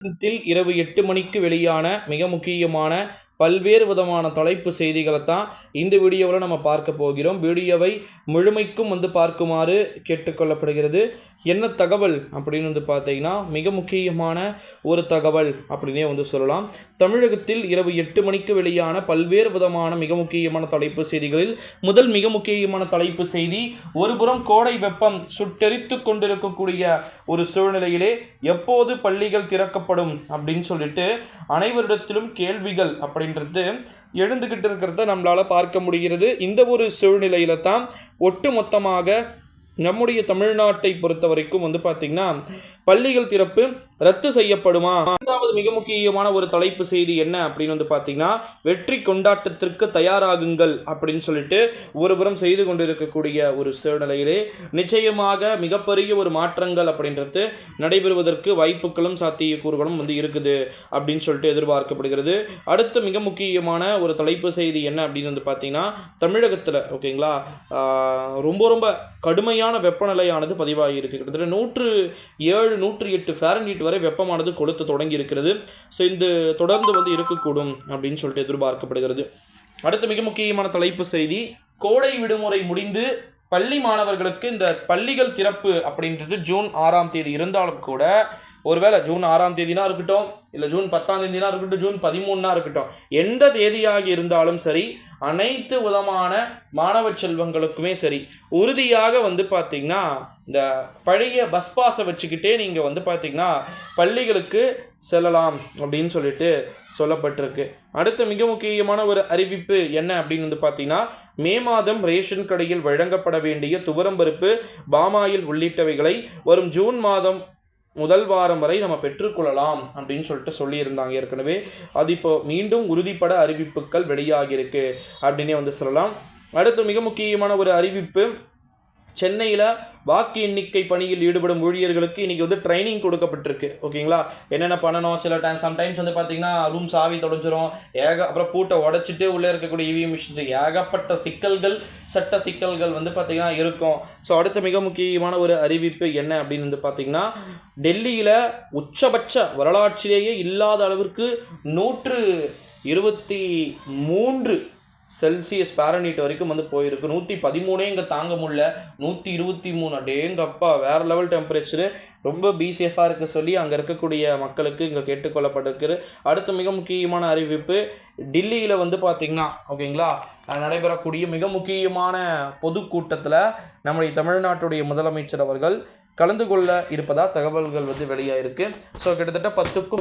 தமிழகத்தில் இரவு எட்டு மணிக்கு வெளியான மிக முக்கியமான பல்வேறு விதமான தலைப்பு செய்திகளை தான் இந்த வீடியோவில் நம்ம பார்க்க போகிறோம். வீடியோவை முழுமைக்கும் வந்து பார்க்குமாறு கேட்டுக்கொள்ளப்படுகிறது. என்ன தகவல் அப்படின்னு வந்து பார்த்தீங்கன்னா மிக முக்கியமான ஒரு தகவல் அப்படின்னே வந்து சொல்லலாம். தமிழகத்தில் இரவு எட்டு மணிக்கு வெளியான பல்வேறு விதமான மிக முக்கியமான தலைப்பு செய்திகளில் முதல் மிக முக்கியமான தலைப்பு செய்தி ஒருபுறம் கோடை வெப்பம் சுட்டெரித்து கொண்டிருக்கக்கூடிய ஒரு சூழ்நிலையிலே எப்போது பள்ளிகள் திறக்கப்படும் அப்படின்னு சொல்லிட்டு அனைவரிடத்திலும் கேள்விகள் அப்படி அப்படின்றது எழுந்துக்கிட்டு இருக்கிறத நம்மளால் பார்க்க முடிகிறது. இந்த ஒரு சூழ்நிலையில தான் ஒட்டு மொத்தமாக நம்முடைய தமிழ்நாட்டை பொறுத்த வரைக்கும் வந்து பார்த்திங்கன்னா பள்ளிகள் திறப்பு ரத்து செய்யப்படுமா? இரண்டாவது மிக முக்கியமான ஒரு தலைப்பு செய்தி என்ன அப்படின்னு வந்து பார்த்தீங்கன்னா வெற்றி கொண்டாட்டத்திற்கு தயாராகுங்கள் அப்படின்னு சொல்லிட்டு ஒருபுறம் செய்து கொண்டிருக்கக்கூடிய ஒரு சூழ்நிலையிலே நிச்சயமாக மிகப்பெரிய ஒரு மாற்றங்கள் அப்படின்றது நடைபெறுவதற்கு வாய்ப்புகளும் சாத்தியக்கூறுகளும் வந்து இருக்குது அப்படின்னு சொல்லிட்டு எதிர்பார்க்கப்படுகிறது. அடுத்த மிக முக்கியமான ஒரு தலைப்பு செய்தி என்ன அப்படின்னு வந்து பார்த்தீங்கன்னா தமிழகத்தில் ஓகேங்களா? ரொம்ப ரொம்ப கடுமையான வெப்பநிலையானது பதிவாகி இருக்கு. கிட்டத்தட்ட நூற்று ஏழு நூற்றி எட்டு ஃபேரன்ஹீட் வரை வெப்பமானது கொளுத்த தொடங்கி இருக்கிறது ஸோ இந்த தொடர்ந்து வந்து இருக்கக்கூடும் அப்படின்னு சொல்லிட்டு எதிர்பார்க்கப்படுகிறது. அடுத்த மிக முக்கியமான தலைப்பு செய்தி கோடை விடுமுறை முடிந்து பள்ளி மாணவர்களுக்கு இந்த பள்ளிகள் திறப்பு அப்படின்றது ஜூன் ஆறாம் தேதி இருந்தாலும் கூட ஒருவேளை ஜூன் ஆறாம் தேதினா இருக்கட்டும் இல்லை ஜூன் பத்தாம் தேதினா இருக்கட்டும் ஜூன் பதிமூணுனா இருக்கட்டும் எந்த தேதியாக இருந்தாலும் சரி அனைத்து விதமான மாணவ செல்வங்களுக்குமே சரி உறுதியாக வந்து பார்த்திங்கன்னா இந்த பழைய பஸ் பாஸை வச்சுக்கிட்டே நீங்கள் வந்து பார்த்திங்கன்னா பள்ளிகளுக்கு செல்லலாம் அப்படின்னு சொல்லிட்டு சொல்லப்பட்டிருக்கு. அடுத்த மிக முக்கியமான ஒரு அறிவிப்பு என்ன அப்படின்னு வந்து பார்த்திங்கன்னா மே மாதம் ரேஷன் கடையில் வழங்கப்பட வேண்டிய துவரம்பருப்பு பாமாயில் உள்ளிட்டவைகளை வரும் ஜூன் மாதம் முதல் வாரம் வரை நம்ம பெற்றுக்கொள்ளலாம் அப்படின்னு சொல்லிட்டு சொல்லியிருந்தாங்க ஏற்கனவே. அது இப்போ மீண்டும் உறுதிப்பட அறிவிப்புகள் வெளியாகியிருக்கு அப்படின்னே வந்து சொல்லலாம். அடுத்து மிக முக்கியமான ஒரு அறிவிப்பு சென்னையில் வாக்கு எண்ணிக்கை பணியில் ஈடுபடும் ஊழியர்களுக்கு இன்றைக்கி வந்து ட்ரைனிங் கொடுக்கப்பட்டிருக்கு. ஓகேங்களா? என்னென்ன பண்ணணும்? சில டைம் சம்டைம்ஸ் வந்து பார்த்திங்கன்னா ரூம் சாவி தொடஞ்சிரும் ஏக அப்புறம் பூட்டை உடச்சிட்டு உள்ளே இருக்கக்கூடிய இவிஎம் மிஷின்ஸ் ஏகப்பட்ட சிக்கல்கள் சட்ட சிக்கல்கள் வந்து பார்த்திங்கன்னா இருக்கும். ஸோ அடுத்த மிக முக்கியமான ஒரு அறிவிப்பு என்ன அப்படின்னு வந்து பார்த்திங்கன்னா டெல்லியில் உச்சபட்ச வரலாற்றிலேயே இல்லாத அளவிற்கு நூற்று இருபத்தி மூன்று செல்சியஸ் பேரனீட் வரைக்கும் வந்து போயிருக்கு. நூற்றி பதிமூணே இங்கே தாங்க முடியல. நூற்றி இருபத்தி மூணு. அடேங்கப்பா வேறு லெவல் டெம்பரேச்சரு ரொம்ப பிசேஃபாக இருக்க சொல்லி அங்கே இருக்கக்கூடிய மக்களுக்கு இங்கே கேட்டுக்கொள்ளப்பட்டிருக்கு அடுத்த மிக முக்கியமான அறிவிப்பு டில்லியில் வந்து பார்த்திங்கன்னா ஓகேங்களா நடைபெறக்கூடிய மிக முக்கியமான பொதுக்கூட்டத்தில் நம்முடைய தமிழ்நாட்டுடைய முதலமைச்சர் அவர்கள் கலந்து கொள்ள இருப்பதாக தகவல்கள் வந்து வெளியாயிருக்கு. ஸோ கிட்டத்தட்ட பத்துக்கும்